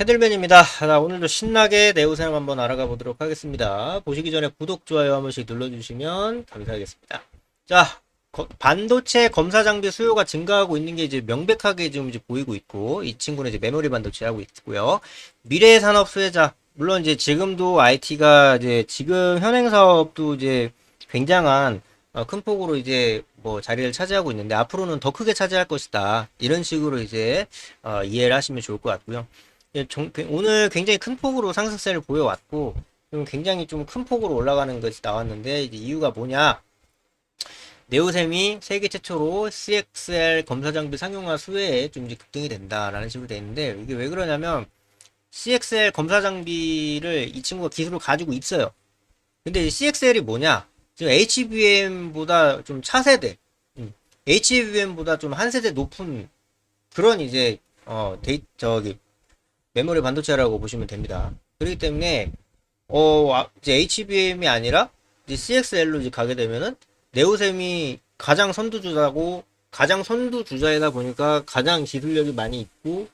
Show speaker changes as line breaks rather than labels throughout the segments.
캐들맨입니다. 자, 오늘도 신나게 내우사용 한번 알아가 보도록 하겠습니다. 보시기 전에 구독, 좋아요 한 번씩 눌러주시면 감사하겠습니다. 자, 거- 반도체 검사 장비 수요가 증가하고 있는 게 이제 명백하게 지금 이제 보이고 있고, 이 친구는 이제 메모리 반도체 하고 있고요. 미래의 산업 수혜자, 물론 이제 지금도 IT가 이제 지금 현행 사업도 이제 굉장한 어, 큰 폭으로 이제 뭐 자리를 차지하고 있는데 앞으로는 더 크게 차지할 것이다. 이런 식으로 이제 어, 이해를 하시면 좋을 것 같고요. 예, 정- 그- 오늘 굉장히 큰 폭으로 상승세를 보여왔고 좀 굉장히 좀 큰 폭으로 올라가는 것이 나왔는데 이유가 뭐냐? 네오셈이 세계 최초로 CXL 검사 장비 상용화 수혜에 좀 이제 급등이 된다라는 식으로 돼 있는데 이게 왜 그러냐면 CXL 검사 장비를 이 친구가 기술을 가지고 있어요. 근데 이 CXL이 뭐냐? 지금 HBM보다 좀 차세대, 음, HBM보다 좀 한 세대 높은 그런 이제 어 데이 저기 메모리 반도체라고 보시면 됩니다. 그렇기 때문에 어 아, 이제 HBM이 아니라 이제 CXL로 이제 가게 되면은 네오셈이 가장 선두주자고 가장 선두주자이다 보니까 가장 기술력이 많이 있고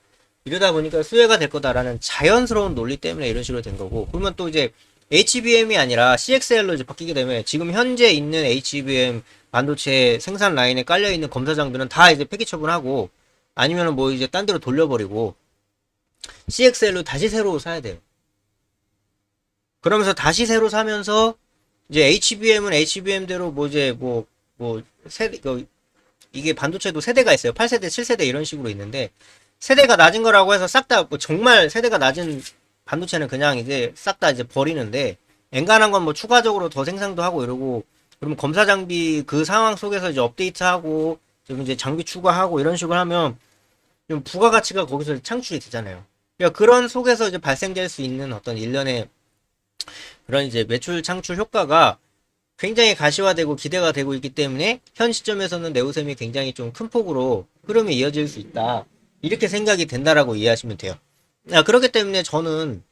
이러다 보니까 수혜가 될 거다라는 자연스러운 논리 때문에 이런 식으로 된 거고 그러면 또 이제 HBM이 아니라 CXL로 이제 바뀌게 되면 지금 현재 있는 HBM 반도체 생산 라인에 깔려 있는 검사 장비는 다 이제 폐기 처분하고 아니면은 뭐 이제 딴 데로 돌려버리고 CXL로 다시 새로 사야 돼요. 그러면서 다시 새로 사면서 이제 HBM은 HBM대로 뭐 이제 뭐 뭐 세대 그 이게 반도체도 세대가 있어요. 8세대, 7세대 이런 식으로 있는데 세대가 낮은 거라고 해서 싹 다 뭐 정말 세대가 낮은 반도체는 그냥 이제 싹 다 이제 버리는데 엔간한 건 뭐 추가적으로 더 생산도 하고 이러고 그러면 검사 장비 그 상황 속에서 이제 업데이트하고 좀 이제 장비 추가하고 이런 식으로 하면 좀 부가가치가 거기서 창출이 되잖아요. 그러니까 그런 속에서 이제 발생될 수 있는 어떤 일련의 그런 이제 매출 창출 효과가 굉장히 가시화되고 기대가 되고 있기 때문에 현 시점에서는 네오셈이 굉장히 좀 큰 폭으로 흐름이 이어질 수 있다. 이렇게 생각이 된다라고 이해하시면 돼요. 아, 그렇기 때문에 저는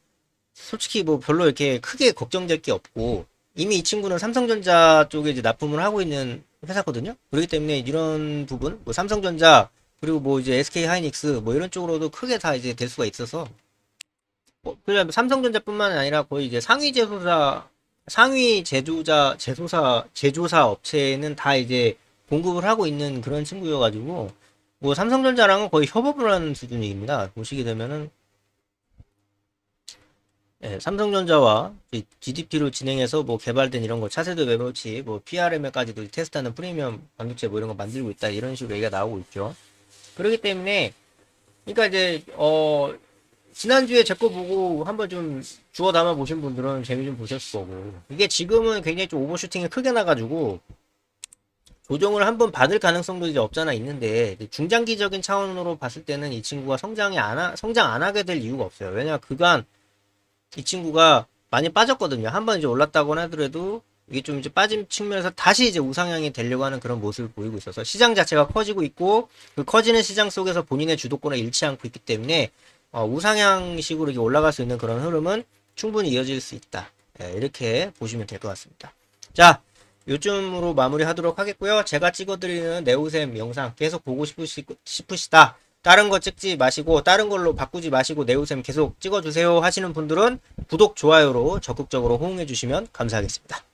솔직히 뭐 별로 이렇게 크게 걱정될 게 없고 이미 이 친구는 삼성전자 쪽에 이제 납품을 하고 있는 회사거든요. 그렇기 때문에 이런 부분, 뭐 삼성전자 그리고 뭐 이제 SK 하이닉스 뭐 이런 쪽으로도 크게 다 이제 될 수가 있어서 뭐 그냥 삼성전자뿐만 아니라 거의 이제 상위 제조사 상위 제조자 제조사 제조사 업체는 다 이제 공급을 하고 있는 그런 친구여가지고 뭐 삼성전자랑은 거의 협업을 하는 수준입니다. 보시게 되면은 예, 삼성전자와 GDP로 진행해서 뭐 개발된 이런 거 차세대 메모치 뭐 PRM까지도 테스트하는 프리미엄 반도체 뭐 이런 거 만들고 있다 이런 식으로 얘기가 나오고 있죠. 그렇기 때문에 그러니까 이제 어 지난주에 제 거 보고 한번 좀 주워 담아 보신 분들은 재미 좀 보셨을 거고 이게 지금은 굉장히 좀 오버슈팅이 크게 나가지고 조정을 한번 받을 가능성도 이제 없잖아 있는데 중장기적인 차원으로 봤을 때는 이 친구가 성장이 안 하, 성장 안 하게 될 이유가 없어요. 왜냐 그간 이 친구가 많이 빠졌거든요. 한 번 이제 올랐다고 하더라도 이게 좀 이제 빠진 측면에서 다시 이제 우상향이 되려고 하는 그런 모습을 보이고 있어서 시장 자체가 커지고 있고 그 커지는 시장 속에서 본인의 주도권을 잃지 않고 있기 때문에 어, 우상향식으로 이렇게 올라갈 수 있는 그런 흐름은 충분히 이어질 수 있다. 예, 이렇게 보시면 될 것 같습니다. 자, 요쯤으로 마무리하도록 하겠고요. 제가 찍어드리는 네오셈 영상 계속 보고 싶으시, 싶으시다. 다른 거 찍지 마시고 다른 걸로 바꾸지 마시고 네오셈 계속 찍어주세요 하시는 분들은 구독, 좋아요로 적극적으로 호응해 주시면 감사하겠습니다.